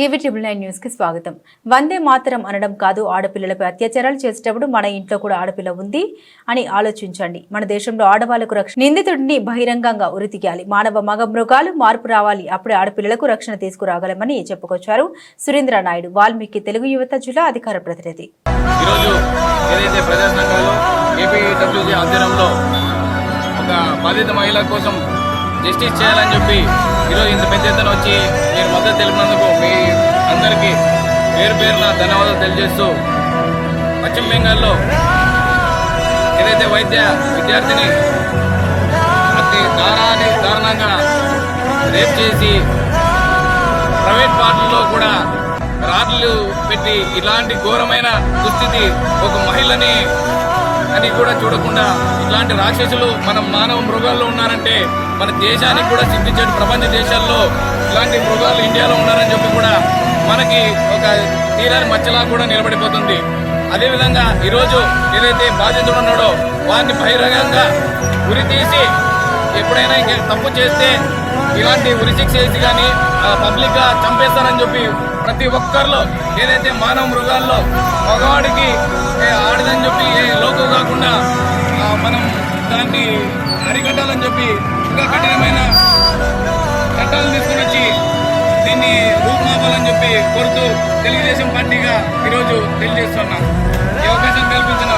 TV triple nine న్యూస్కి స్వాగతం. వందే మాతరం అనడం కాదు ఆడపిల్లలపై అత్యాచారాలు చేసేటప్పుడు మన ఇంట్లో కూడా ఆడపిల్ల ఉంది అని ఆలోచించండి. మన దేశంలో ఆడవాళ్ళకు రక్షణ నిందితుడిని బహిరంగంగా ఉరితీయాలి. మానవ మగ మృగాలు మార్పు రావాలి. అప్పుడే ఆడపిల్లలకు రక్షణ తీసుకురాగలమని చెప్పుకొచ్చారు సురేంద్ర నాయుడు వాల్మీకి తెలుగు యువత జిల్లా అధికార ప్రతినిధి. ఒక బాధిత మహిళ కోసం జస్టిస్ చేయాలని చెప్పి ఈరోజు ఇంత పెద్ద ఎత్తున వచ్చి మీరు మద్దతు తెలిపినందుకు మీ అందరికీ పేరు పేరున ధన్యవాదాలు తెలియజేస్తూ పశ్చిమ బెంగాల్లో ఏదైతే వైద్య విద్యార్థిని అతి దారాన్ని దారుణంగా రేప్ చేసి ప్రైవేట్ పార్టీల్లో కూడా రాడ్లు పెట్టి ఇలాంటి ఘోరమైన దుస్థితి ఒక మహిళని అని కూడా చూడకుండా ఇలాంటి రాక్షసులు మన మానవ మృగాల్లో ఉన్నారంటే మన దేశానికి కూడా సిద్ధించే ప్రపంచ దేశాల్లో ఇలాంటి మృగాలు ఇండియాలో ఉన్నారని చెప్పి కూడా మనకి ఒక తీరాని మచ్చలా కూడా నిలబడిపోతుంది. అదేవిధంగా ఈరోజు ఏదైతే బాధితుడు ఉన్నాడో వారిని బహిరంగంగా ఉరి తీసి ఎప్పుడైనా ఇంకా తప్పు చేస్తే ఇలాంటి ఉరిశిక్ష వేసి కానీ పబ్లిక్గా చంపేస్తారని చెప్పి ప్రతి ఒక్కరిలో ఏదైతే మానవ మృగాల్లో మగవాడికి ఏ, ఆడదని చెప్పి ఏ కాకుండా మనం దాన్ని అరికట్టాలని చెప్పి ఇంకా కఠినమైన చట్టాలు తీసుకుని వచ్చి దీన్ని రూపుమాపాలని చెప్పి కోరుతూ తెలుగుదేశం పార్టీగా ఈరోజు తెలియజేస్తున్నాం ఈ అవకాశం కల్పించిన